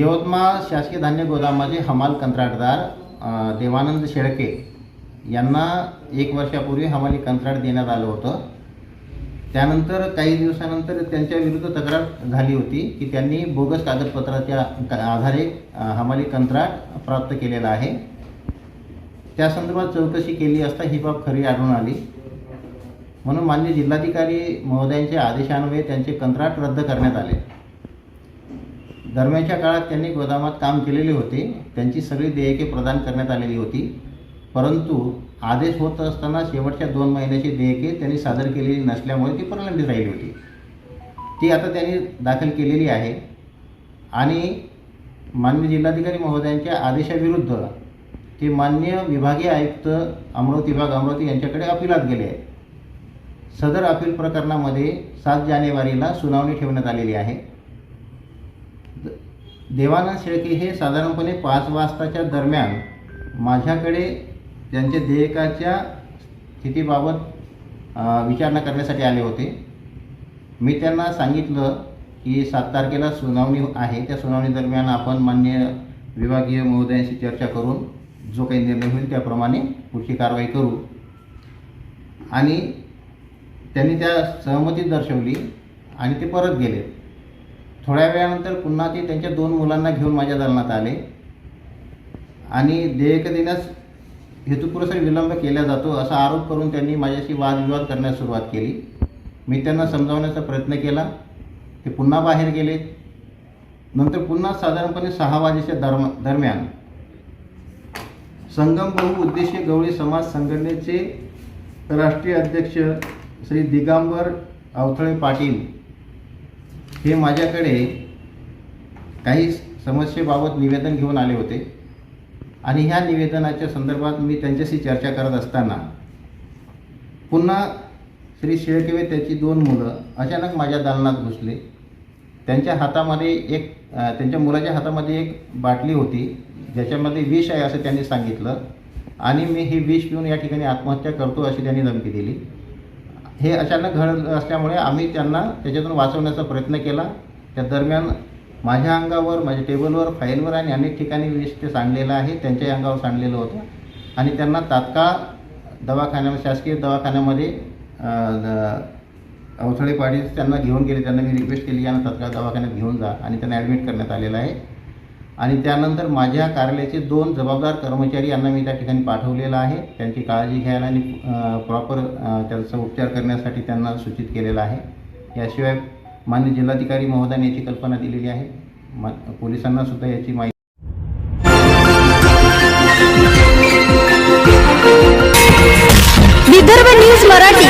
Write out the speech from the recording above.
यवतमाळ शासकीय धान्य गोदामाचे हमाल कंत्राटदार देवानंद शेळके यांना एक वर्षापूर्वी हमाली कंत्राट देण्यात आलं होतं. त्यानंतर काही दिवसानंतर त्यांच्या विरुद्ध तक्रार झाली होती की त्यांनी बोगस कागदपत्राच्या क- आधारे हमाली कंत्राट प्राप्त केलेला आहे. त्या संदर्भात चौकशी केली असता ही बाब खरी आढळून आली. म्हणून मान्य जिल्हाधिकारी महोदयांच्या आदेशान्वये त्यांचे कंत्राट रद्द करण्यात आले. दरम्यानच्या काळात त्यांनी गोदामात काम केलेले होते. त्यांची सगळी देयके प्रदान करण्यात आलेली होती. परंतु आदेश होत असताना शेवटच्या दोन महिन्याची देयके त्यांनी सादर केलेली नसल्यामुळे ती प्रलंबित राहिली होती. ती आता त्यांनी दाखल केलेली आहे. आणि मान्य जिल्हाधिकारी महोदयांच्या आदेशाविरुद्ध ते मान्य विभागीय आयुक्त अमरावती विभाग अमरावती यांच्याकडे अपिलात गेले आहे सदर अपील प्रकरणामध्ये सात जानेवारीला सुनावणी ठेवण्यात आलेली आहे. देवानंद शेळके हे साधारणपणे पाच वाजताच्या दरम्यान माझ्याकडे त्यांच्या देयकाच्या स्थितीबाबत विचारणा करण्यासाठी आले होते. मी त्यांना सांगितलं की सात तारखेला सुनावणी आहे. त्या सुनावणी दरम्यान आपण मान्य विभागीय महोदयांशी चर्चा करून जो काही निर्णय होईल त्याप्रमाणे पुढची कारवाई करू. आणि त्यांनी त्या सहमती दर्शवली आणि ते परत गेले. थोड्या वेळानंतर पुन्हा ते त्यांच्या दोन मुलांना घेऊन माझ्या दालनात आले. आणि देयक देण्यास हेतुपुरस्सर विलंब केला जातो असा आरोप करून त्यांनी माझ्याशी वादविवाद करण्यास सुरुवात केली. मी त्यांना समजावण्याचा प्रयत्न केला. ते पुन्हा बाहेर गेले. नंतर पुन्हा साधारणपणे सहा वाजेच्या दरम दरम्यान संगम बहुउद्देशीय गवळी समाज संघटनेचे राष्ट्रीय अध्यक्ष श्री दिगंबर अवथळे पाटील हे माझ्याकडे काही समस्येबाबत निवेदन घेऊन आले होते. आणि ह्या निवेदनाच्या संदर्भात मी त्यांच्याशी चर्चा करत असताना पुन्हा श्री शेळकेवे त्याची दोन मुलं अचानक माझ्या दालनात घुसले. त्यांच्या हातामध्ये एक त्यांच्या मुलाच्या हातामध्ये एक बाटली होती ज्याच्यामध्ये विष आहे असं त्यांनी सांगितलं. आणि मी हे विष पिऊन या ठिकाणी आत्महत्या करतो अशी त्यांनी धमकी दिली. हे अचानक घडत असल्यामुळे आम्ही त्यांना त्याच्यातून वाचवण्याचा प्रयत्न केला. त्या दरम्यान माझ्या अंगावर माझ्या टेबलवर फाईलवर आणि अनेक ठिकाणी विष ते सांडलेलं आहे. त्यांच्याही अंगावर सांडलेलं होतं. आणि त्यांना तात्काळ दवाखान्यामध्ये शासकीय दवाखान्यामध्ये अ, अवथळे त्यांना घेऊन गेले. त्यांना मी रिक्वेस्ट केली यांना तात्काळ दवाखान्यात घेऊन जा. आणि त्यांना ॲडमिट करण्यात आलेलं आहे. आणि त्यानंतर माझ्या कार्यालयाचे दोन जबाबदार कर्मचारी यांना मी त्या ठिकाणी पाठवलेलं आहे. त्यांची काळजी घ्यायला आणि प्रॉपर त्यांचा उपचार करण्यासाठी त्यांना सूचित केलेलं आहे. याशिवाय मान्य जिल्हाधिकारी महोदयाने याची कल्पना दिलेली आहे. म पोलिसांना सुद्धा याची माहिती विदर्भ न्यूज मराठी